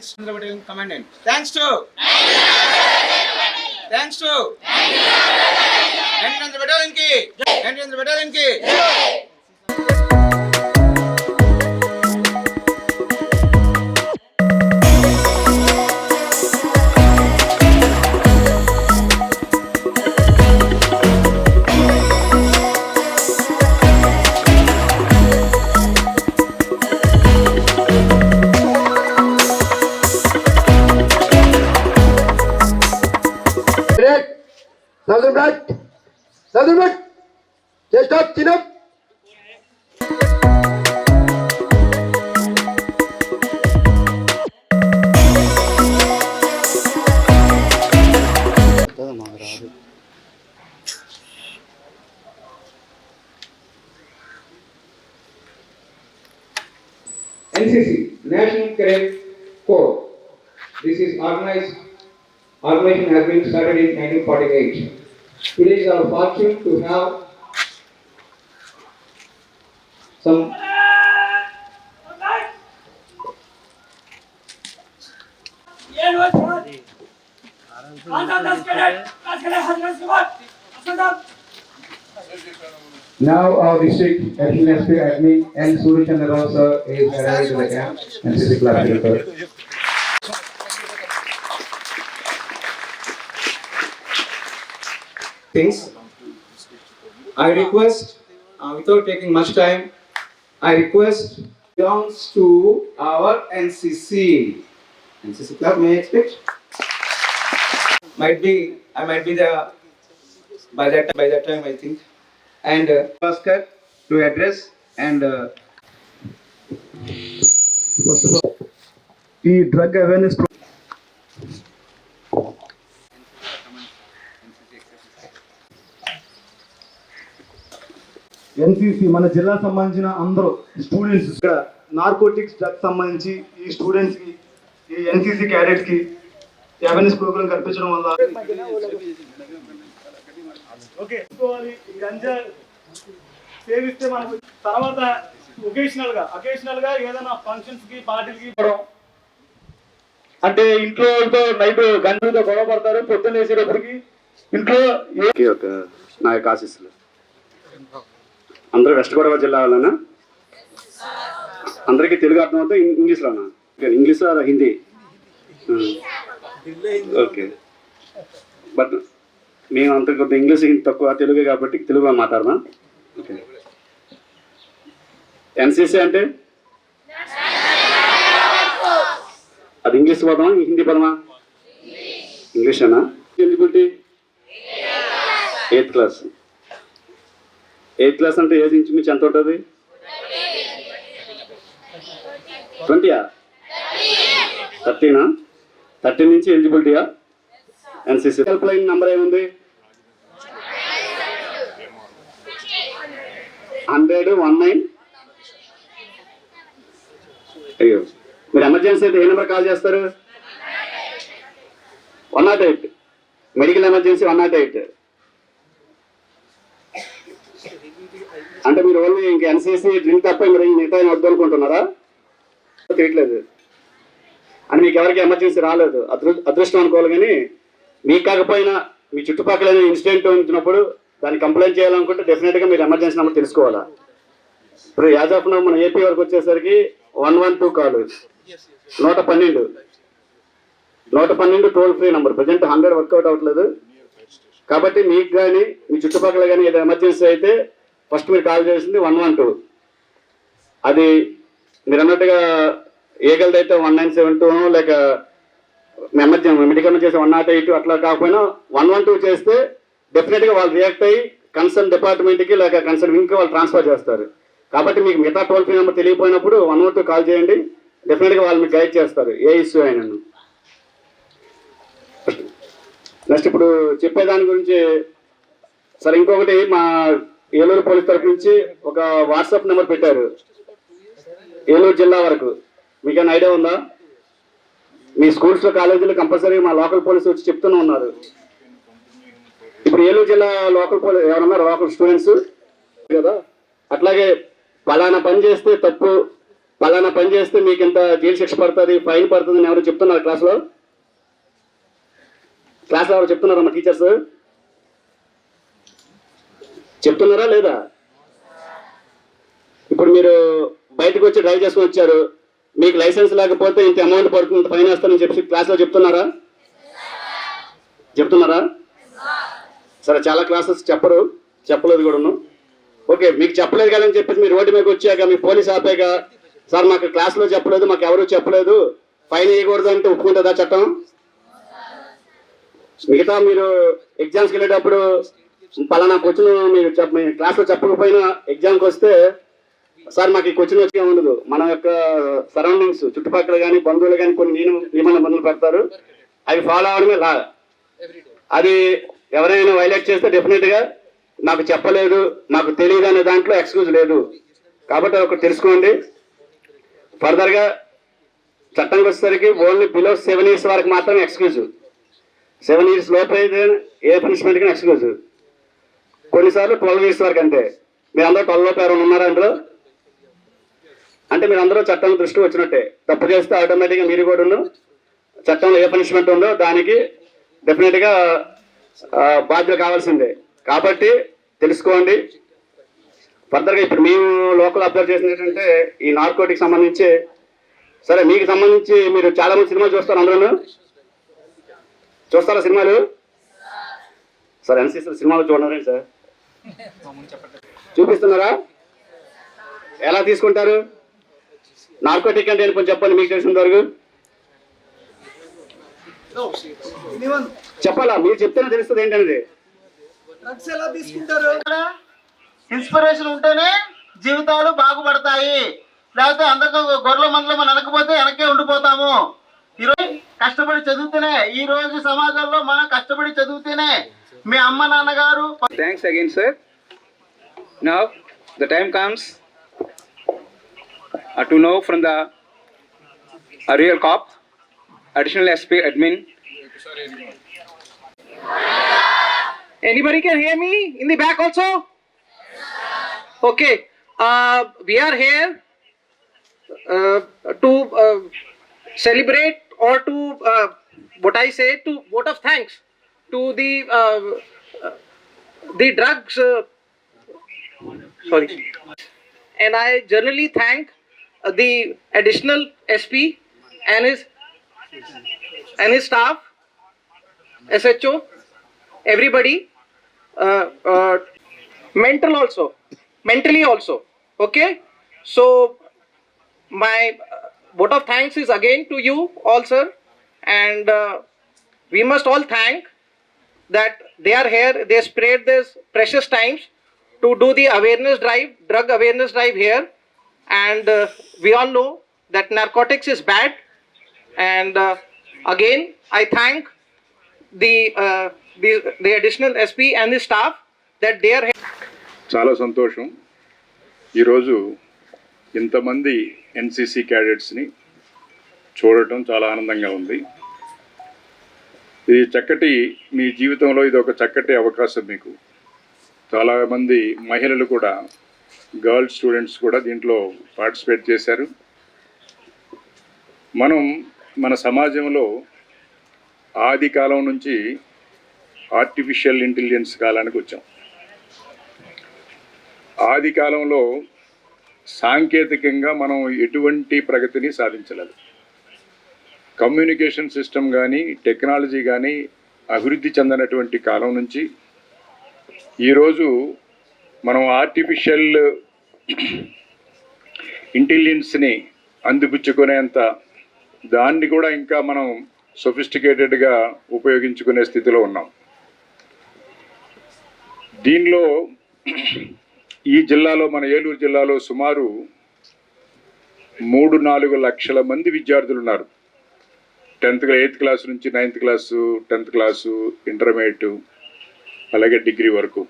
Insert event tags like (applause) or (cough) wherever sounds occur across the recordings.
Thanks commandant thanks to thanks to Chandra బటాలియన్కి Chandra బటాలియన్కి Up, chin up. NCC, National Cadet Corps. This is organized, organization has been started in 1948. Today is our fortune to have some Now our district admin, admin and Suri Chandra sir is arrived to the camp and this is class things. I request, uh, without taking much time, I request belongs to our NCC. NCC club, may I expect? might be, I might be the by that by that time I think. And uh, Oscar to address and. Uh, First of all, the drug awareness. NCC మన జిల్లా సంబంధించిన అందరూ students ఇక్కడ. Narcotics drug సంబంధించి ఈ స్టూడెంట్స్కి ఈ NCC క్యాడెట్స్కి awareness programme కల్పించడం వల్ల ఓకే. తీసుకోవాలి. ఈ గంజా సేవిస్తే మనకు తర్వాత ఒకేషనల్గా అకేషనల్గా ఏదైనా ఫంక్షన్స్కి పార్టీలకి అంటే ఇంట్లో వాళ్ళతో నైట్ గంజాతో గొడవ పడతారు పొద్దున్న వేసేటప్పటికి ఇంట్లో నా యొక్క ఆశీస్సులు. అందరూ వెస్ట్ గోదావరి జిల్లా వాళ్ళనా? అందరికీ తెలుగు అర్థం అవుతా ఇంగ్లీష్లోనా ఇంగ్లీష్ హిందీ? ఓకే. బట్ మేము అంత కొద్ది ఇంగ్లీష్ తక్కువ తెలుగే కాబట్టి తెలుగులో మాట్లాడదాం ఓకే. ఎన్సీసీ అంటే? అది ఇంగ్లీష్ పదమా? హిందీ పదమా? ఇంగ్లీషేనా? Eligibility? Eighth class. Eighth class అంటే ఏజ్ ఇంచుమించు ఎంత ఉంటుంది? ట్వంటీయా? థర్టీనా? థర్టీ నుంచి ఎలిజిబిలిటీయా? ఎన్సీసీ. హెల్ప్ లైన్ నెంబర్ ఏముంది? Hundred one nine. అయ్యో. మీరు ఎమర్జెన్సీ అయితే ఏ నెంబర్ కాల్ చేస్తారు? One nought eight. Medical emergency one nought eight. అంటే మీరు ఓన్లీ ఇంక ఎన్సీసీ డ్రింక్ తప్ప మీరు మిగతా వద్దు అనుకుంటున్నారా తెలియట్లేదు. అని మీకు ఎవరికి ఎమర్జెన్సీ రాలేదు. అదృ అదృష్టం అనుకోవాలి కానీ మీకు కాకపోయినా మీ చుట్టుపక్కల ఇన్సిడెంట్ ఉంచినప్పుడు దాన్ని కంప్లైంట్ చేయాలనుకుంటే డెఫినెట్గా మీరు ఎమర్జెన్సీ నెంబర్ తెలుసుకోవాలా? ఇప్పుడు యాజ్ ఆఫ్ మన ఏపీ వరకు వచ్చేసరికి వన్ వన్ టూ కాల్. నూట పన్నెండు. నూట పన్నెండు toll free number. Present hundred work out అవ్వట్లేదు. కాబట్టి మీకు కానీ మీ చుట్టుపక్కల కానీ ఏదైనా ఎమర్జెన్సీ అయితే ఫస్ట్ మీరు కాల్ చేసింది వన్ వన్ టూ. అది మీరు అన్నట్టుగా ఏగల్ది అయితే వన్ నైన్ సెవెన్ టూ లేక ఎమర్జెన్సీ మెడికల్ చేసి వన్ నాట్ ఎయిట్ అట్లా కాకపోయినా వన్ వన్ టూ చేస్తే డెఫినెట్గా వాళ్ళు రియాక్ట్ అయ్యి కన్సర్న్ డిపార్ట్మెంట్కి లేక కన్సర్న్ వింగ్కి వాళ్ళు ట్రాన్స్ఫర్ చేస్తారు. కాబట్టి మీకు మిగతా టోల్ ఫ్రీ నెంబర్ తెలియపోయినప్పుడు వన్ వన్ టూ కాల్ చేయండి. డెఫినెట్గా వాళ్ళు మీకు గైడ్ చేస్తారు ఏ ఇష్యూ అయినా. నెక్స్ట్ ఇప్పుడు చెప్పేదాని గురించి సరే ఇంకొకటి మా ఏలూరు పోలీస్ తరఫు నుంచి ఒక వాట్సాప్ నెంబర్ పెట్టారు. ఏలూరు జిల్లా వరకు. మీకేమైనా ఐడియా ఉందా? మీ స్కూల్స్లో కాలేజీలో కంపల్సరీ మా లోకల్ పోలీసు వచ్చి చెప్తూనే ఉన్నారు. ఇప్పుడు ఏలూరు జిల్లా లోకల్ పోలీస్ ఎవరన్నా లోకల్ స్టూడెంట్స్. కదా? అట్లాగే పలానా పని చేస్తే తప్పు పలానా పని చేస్తే మీకు ఇంత జైలు శిక్ష పడుతుంది ఫైన్ పడుతుంది అని ఎవరు చెప్తున్నారు క్లాస్లో? క్లాస్లో ఎవరు చెప్తున్నారు మా టీచర్స్? చెప్తున్నారా లేదా? ఇప్పుడు మీరు బయటకు వచ్చి డ్రైవ్ చేసుకొని వచ్చారు. మీకు లైసెన్స్ లేకపోతే ఇంత అమౌంట్ పడుతుంది ఫైన్ వేస్తారని చెప్పి క్లాస్లో చెప్తున్నారా? చెప్తున్నారా? సరే చాలా క్లాసెస్ చెప్పరు చెప్పలేదు కూడాను. ఓకే మీకు చెప్పలేదు కదా అని చెప్పేసి మీరు రోడ్డు మీద వచ్చాక మీ పోలీస్ ఆపాక సార్ మాకు క్లాస్లో చెప్పలేదు మాకు ఎవరు చెప్పలేదు. ఫైన్ వేయకూడదు అంటే ఒప్పుకుంటుందా చట్టం? మిగతా మీరు ఎగ్జామ్స్కి వెళ్ళేటప్పుడు పలానా క్వశ్చన్ మీరు చెప్ప మీ క్లాస్లో చెప్పకపోయినా ఎగ్జామ్కి వస్తే సార్ మాకు ఈ క్వశ్చన్ వచ్చే ఉండదు. మన యొక్క సరౌండింగ్స్ చుట్టుపక్కల కానీ బంధువులు కానీ కొన్ని నియమ నిబంధనలు పెడతారు. అవి ఫాలో అవడమే లా. అది ఎవరైనా వైలేట్ చేస్తే డెఫినెట్గా నాకు చెప్పలేదు నాకు తెలియదు అనే దాంట్లో ఎక్స్క్యూజ్ లేదు. కాబట్టి ఒకటి తెలుసుకోండి. ఫర్దర్గా చట్టంకి వచ్చేసరికి ఓన్లీ బిలో సెవెన్ ఇయర్స్ వరకు మాత్రమే ఎక్స్క్యూజ్ సెవెన్ ఇయర్స్ లోపు అయితే ఏ పనిష్మెంట్కి ఎక్స్క్యూజ్ కొన్నిసార్లు ట్వెల్వ్ ఇయర్స్ వరకు అంతే. మీరు అందరూ ట్వెల్వ్ ఉన్నారా అందులో అంటే మీరు అందరూ చట్టం దృష్టి వచ్చినట్టే. తప్పు చేస్తే ఆటోమేటిక్గా మీరు కూడా చట్టంలో ఏ పనిష్మెంట్ ఉందో దానికి డెఫినెట్గా బాధ్యత కావాల్సిందే. కాబట్టి తెలుసుకోండి. ఫర్దర్గా ఇప్పుడు మేము లోకల్ అబ్జర్వ్ చేసింది ఏంటంటే ఈ నార్కోటిక్ సంబంధించి. సరే మీకు సంబంధించి మీరు చాలా మంది సినిమాలు చూస్తారు అందరూ చూస్తారా సినిమాలు? సార్ ఎన్సీసీ సినిమాలు చూడండి సార్. చూపిస్తున్నారా? ఎలా తీసుకుంటారు? నార్కోటిక్ అంటే కొంచెం చెప్పండి మీకు తెలిసిన వరకు. చెప్పాలా? మీరు చెప్తేనే తెలుస్తుంది ఏంటనేది. ఇన్స్పిరేషన్ ఉంటేనే జీవితాలు బాగుపడతాయి. లేకపోతే అందరితో గొర్రెల మందులు మనం వెనకపోతే వెనకే ఉండిపోతాము. ఈరోజు కష్టపడి చదివితేనే ఈ రోజు సమాజంలో మనం కష్టపడి చదివితేనే మీ అమ్మ నాన్నగారు Thanks again, sir. Now, the time comes uh, to know from the a real cop, additional SP admin. Anybody can hear me in the back also? Okay, uh, we are here uh, to uh, celebrate or to uh, what I say to vote of thanks to the uh, uh, the drugs. Uh, sorry, and I generally thank uh, the additional SP and his and his staff, SHO, everybody uh, uh, mental also mentally also okay so my vote of thanks is again to you all sir and uh, we must all thank that they are here they spared this precious times to do the awareness drive drug awareness drive here and uh, we all know that narcotics is bad and uh, again i thank the uh, the the additional SP and the staff that they are here. చాలా సంతోషం ఈరోజు ఇంతమంది NCC క్యాడెట్స్ని చూడటం చాలా ఆనందంగా ఉంది ఇది చక్కటి మీ జీవితంలో ఇది ఒక చక్కటి అవకాశం మీకు. చాలామంది మహిళలు కూడా గర్ల్స్ స్టూడెంట్స్ కూడా దీంట్లో పార్టిసిపేట్ చేశారు. మనం మన సమాజంలో ఆది కాలం నుంచి ఆర్టిఫిషియల్ ఇంటెలిజెన్స్ కాలానికి వచ్చాం. ఆది కాలంలో సాంకేతికంగా మనం ఎటువంటి ప్రగతిని సాధించలేదు. కమ్యూనికేషన్ సిస్టమ్ కానీ టెక్నాలజీ కానీ అభివృద్ధి చెందినటువంటి కాలం నుంచి ఈరోజు మనం ఆర్టిఫిషియల్ ఇంటెలిజెన్స్ని అందిపుచ్చుకునేంత దాన్ని కూడా ఇంకా మనం సొఫిస్టికేటెడ్గా ఉపయోగించుకునే స్థితిలో ఉన్నాం. దీనిలో ఈ జిల్లాలో మన ఏలూరు జిల్లాలో సుమారు మూడు నాలుగు లక్షల మంది విద్యార్థులు ఉన్నారు. టెన్త్ ఎయిత్ క్లాస్ నుంచి ninth class tenth class intermediate అలాగే డిగ్రీ వరకు.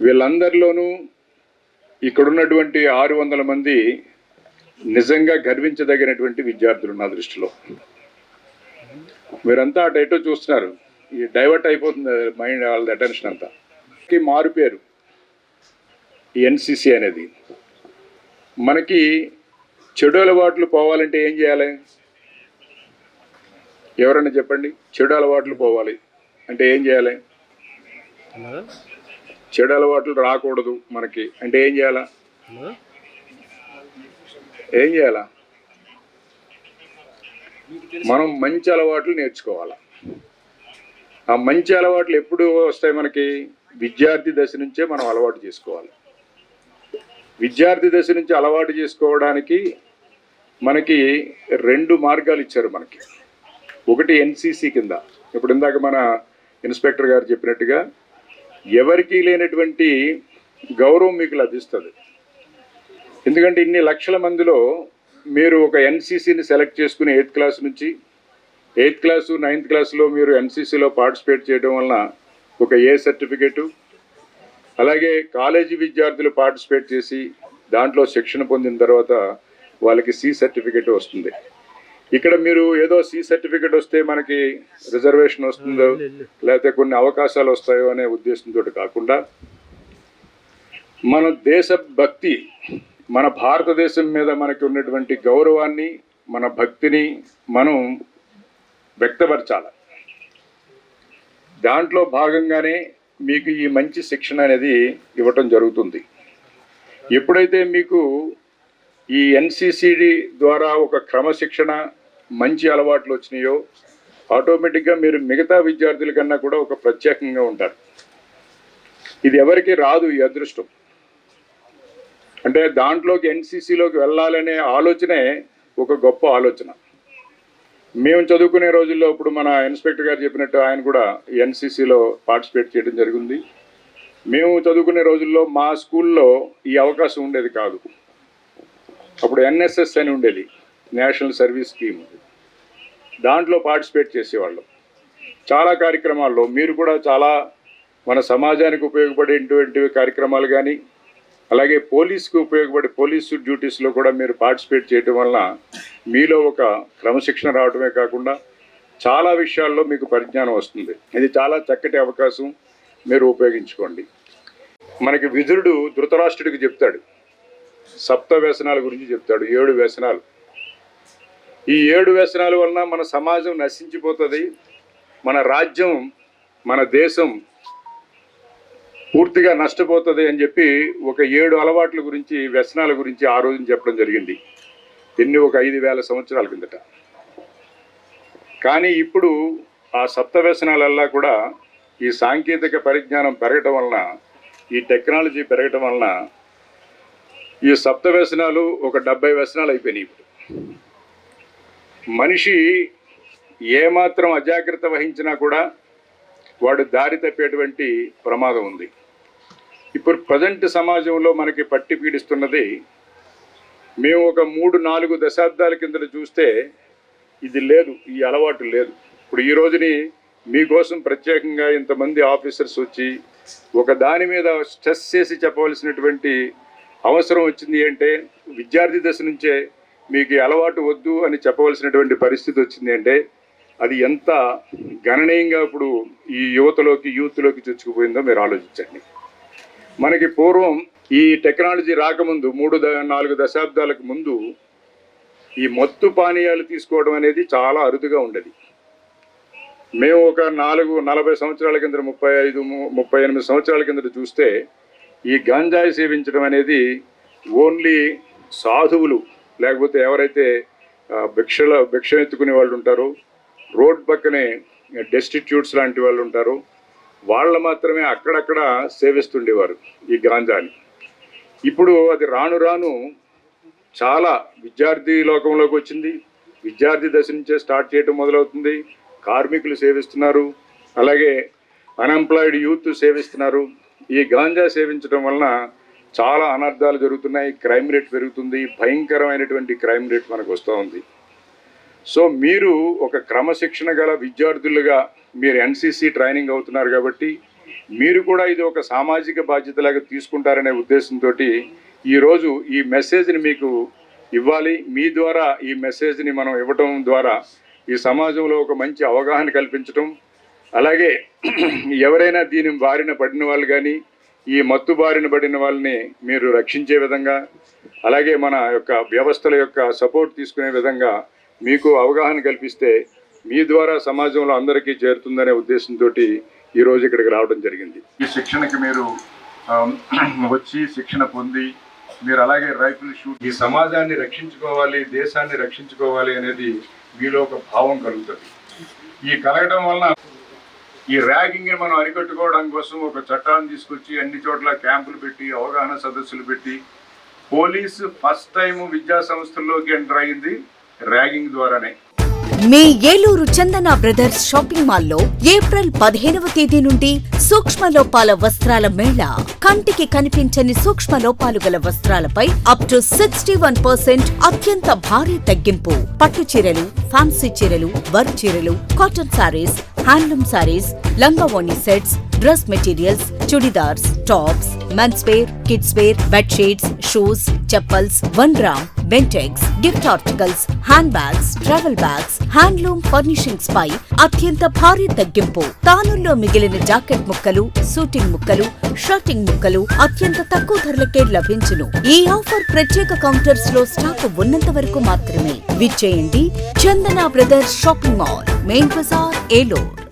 వీళ్ళందరిలోనూ ఇక్కడున్నటువంటి ఆరు వందల మంది నిజంగా గర్వించదగినటువంటి విద్యార్థులు నా దృష్టిలో. మీరంతా అటు ఎటో చూస్తున్నారు. ఈ డైవర్ట్ అయిపోతుంది మైండ్ వాళ్ళ అటెన్షన్ అంతా. మారు పేరు ఎన్సిసి అనేది. మనకి చెడు అలవాట్లు పోవాలంటే ఏం చేయాలి? ఎవరన్నా చెప్పండి? చెడు అలవాట్లు పోవాలి. అంటే ఏం చేయాలి? చెడు అలవాట్లు రాకూడదు మనకి. అంటే ఏం చేయాలా? ఏం చేయాలా? మనం మంచి అలవాట్లు నేర్చుకోవాలి. ఆ మంచి అలవాట్లు ఎప్పుడు వస్తాయి మనకి? విద్యార్థి దశ నుంచే మనం అలవాటు చేసుకోవాలి. విద్యార్థి దశ నుంచి అలవాటు చేసుకోవడానికి మనకి రెండు మార్గాలు ఇచ్చారు మనకి. ఒకటి ఎన్సీసీ కింద. ఇప్పుడు ఇందాక మన ఇన్స్పెక్టర్ గారు చెప్పినట్టుగా ఎవరికీ లేనటువంటి గౌరవం మీకు లభిస్తుంది. ఎందుకంటే ఇన్ని లక్షల మందిలో మీరు ఒక ఎన్సీసీని సెలెక్ట్ చేసుకుని ఎయిత్ క్లాస్ నుంచి ఎయిత్ క్లాసు నైన్త్ క్లాస్లో మీరు ఎన్సీసీలో పార్టిసిపేట్ చేయడం వలన ఒక ఏ సర్టిఫికేటు అలాగే కాలేజీ విద్యార్థులు పార్టిసిపేట్ చేసి దాంట్లో శిక్షణ పొందిన తర్వాత వాళ్ళకి సి సర్టిఫికేట్ వస్తుంది. ఇక్కడ మీరు ఏదో సి సర్టిఫికెట్ వస్తే మనకి రిజర్వేషన్ వస్తుందో లేకపోతే కొన్ని అవకాశాలు వస్తాయో అనే ఉద్దేశంతో కాకుండా మన దేశ భక్తి మన భారతదేశం మీద మనకి ఉన్నటువంటి గౌరవాన్ని మన భక్తిని మనం వ్యక్తపరచాలి. దాంట్లో భాగంగానే మీకు ఈ మంచి శిక్షణ అనేది ఇవ్వటం జరుగుతుంది. ఎప్పుడైతే మీకు ఈ ఎన్సిసిడి ద్వారా ఒక క్రమశిక్షణ మంచి అలవాట్లు వచ్చినాయో ఆటోమేటిక్గా మీరు మిగతా విద్యార్థుల కన్నా కూడా ఒక ప్రత్యేకంగా ఉంటారు. ఇది ఎవరికి రాదు ఈ అదృష్టం. అంటే దాంట్లోకి ఎన్సీసీలోకి వెళ్ళాలనే ఆలోచనే ఒక గొప్ప ఆలోచన. మేము చదువుకునే రోజుల్లో ఇప్పుడు మన ఇన్స్పెక్టర్ గారు చెప్పినట్టు ఆయన కూడా ఎన్సీసీలో పార్టిసిపేట్ చేయడం జరిగింది. మేము చదువుకునే రోజుల్లో మా స్కూల్లో ఈ అవకాశం ఉండేది కాదు. అప్పుడు ఎన్ఎస్ఎస్ అని ఉండేది. నేషనల్ సర్వీస్ స్కీమ్ దాంట్లో పార్టిసిపేట్ చేసేవాళ్ళం. చాలా కార్యక్రమాల్లో మీరు కూడా చాలా మన సమాజానికి ఉపయోగపడేటువంటి కార్యక్రమాలు కానీ అలాగే పోలీస్కి ఉపయోగపడే పోలీసు డ్యూటీస్లో కూడా మీరు పార్టిసిపేట్ చేయటం వలన మీలో ఒక క్రమశిక్షణ రావడమే కాకుండా చాలా విషయాల్లో మీకు పరిజ్ఞానం వస్తుంది. ఇది చాలా చక్కటి అవకాశం మీరు ఉపయోగించుకోండి. మనకి విదురుడు ధృతరాష్ట్రుడికి చెప్తాడు. సప్త వ్యసనాల గురించి చెప్తాడు. ఏడు వ్యసనాలు. ఈ ఏడు వ్యసనాల వలన మన సమాజం నశించిపోతుంది మన రాజ్యం మన దేశం పూర్తిగా నష్టపోతుంది అని చెప్పి ఒక ఏడు అలవాట్ల గురించి వ్యసనాల గురించి ఆ రోజున చెప్పడం జరిగింది. ఎన్ని ఒక ఐదు వేల సంవత్సరాల కిందట. కానీ ఇప్పుడు ఆ సప్త వ్యసనాలల్లా కూడా ఈ సాంకేతిక పరిజ్ఞానం పెరగటం వలన ఈ టెక్నాలజీ పెరగటం వలన ఈ సప్త వ్యసనాలు ఒక డెబ్బై వ్యసనాలు అయిపోయినాయి ఇప్పుడు. మనిషి ఏమాత్రం అజాగ్రత్త వహించినా కూడా వాడు దారి తప్పేటువంటి ప్రమాదం ఉంది. ఇప్పుడు ప్రజెంట్ సమాజంలో మనకి పట్టి పీడిస్తున్నది మేము ఒక మూడు నాలుగు దశాబ్దాల కింద చూస్తే ఇది లేదు ఈ అలవాటు లేదు. ఇప్పుడు ఈ రోజుని మీకోసం ప్రత్యేకంగా ఇంతమంది ఆఫీసర్స్ వచ్చి ఒక దాని మీద స్ట్రెస్ చేసి చెప్పవలసినటువంటి అవసరం వచ్చింది అంటే విద్యార్థి దశ నుంచే మీకు అలవాటు వద్దు అని చెప్పవలసినటువంటి పరిస్థితి వచ్చింది అంటే అది ఎంత గణనీయంగా ఇప్పుడు ఈ యువతలోకి యూత్లోకి చొచ్చుకుపోయిందో మీరు ఆలోచించండి. మనకి పూర్వం ఈ టెక్నాలజీ రాకముందు మూడు ద నాలుగు దశాబ్దాలకు ముందు ఈ మత్తు పానీయాలు తీసుకోవడం అనేది చాలా అరుదుగా ఉండేది. మేము ఒక నాలుగు నలభై సంవత్సరాల కింద ముప్పై ఐదు ముప్పై ఎనిమిది సంవత్సరాల కింద చూస్తే ఈ గంజాయి సేవించడం అనేది ఓన్లీ సాధువులు లేకపోతే ఎవరైతే భిక్షల భిక్ష ఎత్తుకునే వాళ్ళు ఉంటారో రోడ్ పక్కనే డెస్టిట్యూట్స్ లాంటి వాళ్ళు ఉంటారు వాళ్ళు మాత్రమే అక్కడక్కడ సేవిస్తుండేవారు ఈ గాంజాని. ఇప్పుడు అది రాను రాను చాలా విద్యార్థి లోకంలోకి వచ్చింది. విద్యార్థి దశ నుంచే స్టార్ట్ చేయడం మొదలవుతుంది. కార్మికులు సేవిస్తున్నారు. అలాగే అన్ఎంప్లాయిడ్ యూత్ సేవిస్తున్నారు. ఈ గాంజా సేవించడం వలన చాలా అనర్థాలు జరుగుతున్నాయి క్రైమ్ రేట్ పెరుగుతుంది భయంకరమైనటువంటి క్రైమ్ రేట్ మనకు వస్తూ ఉంది. సో మీరు ఒక క్రమశిక్షణ గల విద్యార్థులుగా మీరు ఎన్సీసీ ట్రైనింగ్ అవుతున్నారు కాబట్టి మీరు కూడా ఇది ఒక సామాజిక బాధ్యతలాగా తీసుకుంటారనే ఉద్దేశంతో ఈరోజు ఈ మెసేజ్ని మీకు ఇవ్వాలి. మీ ద్వారా ఈ మెసేజ్ని మనం ఇవ్వటం ద్వారా ఈ సమాజంలో ఒక మంచి అవగాహన కల్పించటం. అలాగే (clears throat) ఎవరైనా దీని బారిన పడిన వాళ్ళు కానీ ఈ మత్తు బారిన పడిన వాళ్ళని మీరు రక్షించే విధంగా అలాగే మన యొక్క వ్యవస్థల యొక్క సపోర్ట్ తీసుకునే విధంగా మీకు అవగాహన కల్పిస్తే మీ ద్వారా సమాజంలో అందరికీ చేరుతుందనే ఉద్దేశంతో ఈరోజు ఇక్కడికి రావడం జరిగింది. ఈ శిక్షణకి మీరు వచ్చి శిక్షణ పొంది మీరు అలాగే రైఫిల్ షూట్ ఈ సమాజాన్ని రక్షించుకోవాలి దేశాన్ని రక్షించుకోవాలి అనేది మీలో ఒక భావం కలుగుతుంది. ఈ కలగడం వలన ఈ ర్యాగింగ్ మనం అరికట్టుకోవడం కోసం ఒక చట్టాన్ని తీసుకొచ్చి అన్ని చోట్ల క్యాంపులు పెట్టి అవగాహన సదస్సులు పెట్టి పోలీసు ఫస్ట్ టైం విద్యా సంస్థల్లోకి ఎంటర్ అయింది ర్యాగింగ్ ద్వారానే. మీ ఏలూరు చందన బ్రదర్స్ షాపింగ్ మాల్లో ఏప్రిల్ పదిహేనవ తేదీ నుండి సూక్ష్మ లోపాల వస్త్రాల మేళ. కంటికి కనిపించని సూక్ష్మ లోపాలు గల వస్త్రాలపై up to sixty one percent అత్యంత భారీ తగ్గింపు. పట్టు చీరలు ఫ్యాన్సీ చీరలు వర్క్ చీరలు cotton saris handloom saris లంగావోణి sets dress materials churidars tops mens wear kids wear bedsheets shoes chappals one gram Bentex gift articles hand bags travel bags handloom furnishings పై అత్యంత భారీ తగ్గింపు. తానుల్లో మిగిలిన జాకెట్ ముక్కలు సూటింగ్ ముక్కలు షర్టింగ్ ముక్కలు అత్యంత తక్కువ ధరలకే లభించును. ఈ ఆఫర్ ప్రత్యేక కౌంటర్స్లో స్టాక్ ఉన్నంత వరకు మాత్రమే. విచ్చేయండి Chandana brothers shopping mall main Bazar Eluru.